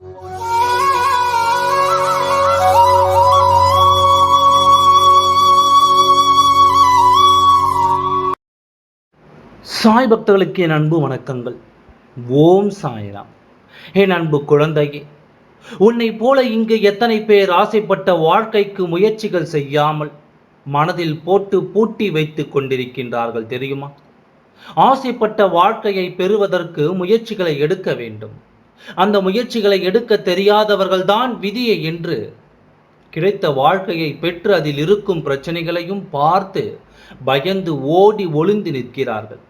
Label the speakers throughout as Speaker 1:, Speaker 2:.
Speaker 1: சாய் பக்தர்களுக்கு என் அன்பு வணக்கங்கள். ஓம் சாய்ராம். என் அன்பு குழந்தையே உன்னை போல இங்கு எத்தனை பேர் ஆசைப்பட்ட வாழ்க்கைக்கு முயற்சிகள் செய்யாமல் மனதில் போட்டு பூட்டி வைத்துக் கொண்டிருக்கின்றார்கள் தெரியுமா? ஆசைப்பட்ட வாழ்க்கையை பெறுவதற்கு முயற்சிகளை எடுக்க வேண்டும். அந்த முயற்சிகளை எடுக்க தெரியாதவர்கள்தான் விதியை என்று கிடைத்த வாழ்க்கையை பெற்று அதில் இருக்கும் பிரச்சனைகளையும் பார்த்து பயந்து ஓடி ஒளிந்து நிற்கிறார்கள்.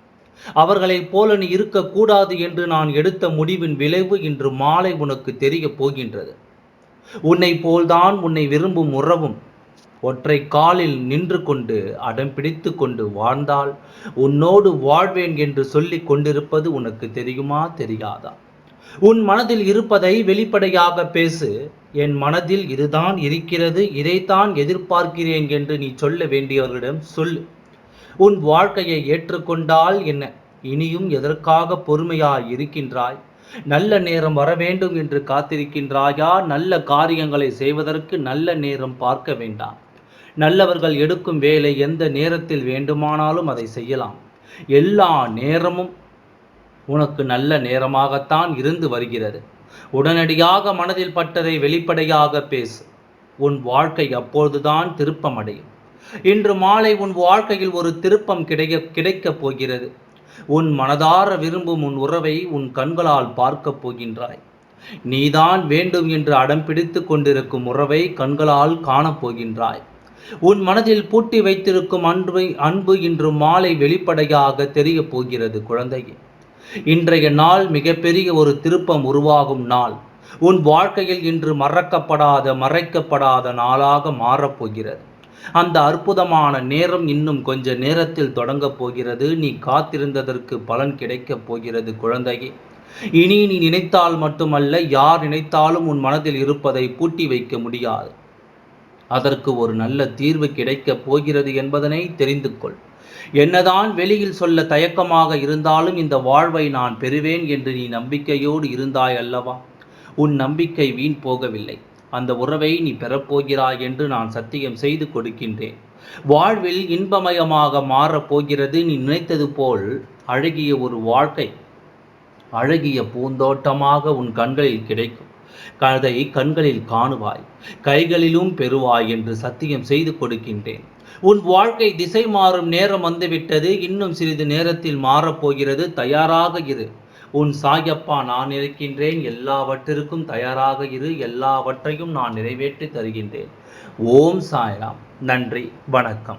Speaker 1: அவர்களைப் போல நீ இருக்கக்கூடாது என்று நான் எடுத்த முடிவின் விளைவு இன்று மாலை உனக்கு தெரிய போகின்றது. உன்னை போல்தான் உன்னை விரும்பும் உறவும் ஒற்றை காலில் நின்று கொண்டு அடம் பிடித்து கொண்டு வாழ்ந்தால் உன்னோடு வாழ்வேன் என்று சொல்லிக் கொண்டிருப்பது உனக்கு தெரியுமா தெரியாதா? உன் மனதில் இருப்பதை வெளிப்படையாக பேசு. என் மனதில் இதுதான் இருக்கிறது இதைத்தான் எதிர்பார்க்கிறேன் என்று நீ சொல்ல வேண்டியவர்களிடம் சொல்லு உன் வாழ்க்கையை ஏற்றுக்கொண்டால் என்ன? இனியும் எதற்காக பொறுமையாய் இருக்கின்றாய்? நல்ல நேரம் வர வேண்டும் என்று காத்திருக்கின்றாயா? நல்ல காரியங்களை செய்வதற்கு நல்ல நேரம் பார்க்க வேண்டாம். நல்லவர்கள் எடுக்கும் வேலை எந்த நேரத்தில் வேண்டுமானாலும் அதை செய்யலாம். எல்லா நேரமும் உனக்கு நல்ல நேரமாகத்தான் இருந்து வருகிறது. உடனடியாக மனதில் பட்டதை வெளிப்படையாக பேசு. உன் வாழ்க்கை அப்பொழுதுதான் திருப்பமடையும். இன்று மாலை உன் வாழ்க்கையில் ஒரு திருப்பம் கிடைக்க கிடைக்கப் போகிறது. உன் மனதார விரும்பும் உன் உறவை உன் கண்களால் பார்க்கப் போகின்றாய். நீதான் வேண்டும் என்று அடம் பிடித்து கொண்டிருக்கும் உறவை கண்களால் காணப் போகின்றாய். உன் மனதில் பூட்டி வைத்திருக்கும் அன்பு அன்பு இன்று மாலை வெளிப்படையாக தெரியப் போகிறது குழந்தையே. இன்றைய நாள் மிகப்பெரிய ஒரு திருப்பம் உருவாகும் நாள். உன் வாழ்க்கையில் இன்று மறக்கப்படாத மறைக்கப்படாத நாளாக மாறப்போகிறது அந்த அற்புதமான நேரம் இன்னும் கொஞ்ச நேரத்தில் தொடங்கப் போகிறது. நீ காத்திருந்ததற்கு பலன் கிடைக்கப் போகிறது குழந்தையே. இனி நீ நினைத்தால் மட்டுமல்ல யார் நினைத்தாலும் உன் மனதில் இருப்பதை பூட்டி வைக்க முடியாது. அதற்கு ஒரு நல்ல தீர்வு கிடைக்கப் போகிறது என்பதனை தெரிந்து கொள். என்னதான் வெளியில் சொல்ல தயக்கமாக இருந்தாலும் இந்த வாழ்வை நான் பெறுவேன் என்று நீ நம்பிக்கையோடு இருந்தாய் அல்லவா? உன் நம்பிக்கை வீண் போகவில்லை. அந்த உறவை நீ பெறப்போகிறாய் என்று நான் சத்தியம் செய்து கொடுக்கின்றேன். வாழ்வில் இன்பமயமாக மாறப் போகிறது. நீ நினைத்தது போல் அழகிய ஒரு வாழ்க்கை அழகிய பூந்தோட்டமாக உன் கண்களில் கிடைக்கும். கதை கண்களில் காணுவாய் கைகளிலும் பெறுவாய் என்று சத்தியம் செய்து கொடுக்கின்றேன். உன் வாழ்க்கை திசை மாறும் நேரம் வந்துவிட்டது இன்னும் சிறிது நேரத்தில் மாறப்போகிறது தயாராக இரு. உன் சாயப்பா நான் இருக்கின்றேன் எல்லாவற்றிற்கும் தயாராக இரு எல்லாவற்றையும் நான் நிறைவேற்றி தருகின்றேன். ஓம் சாய்ராம். நன்றி வணக்கம்.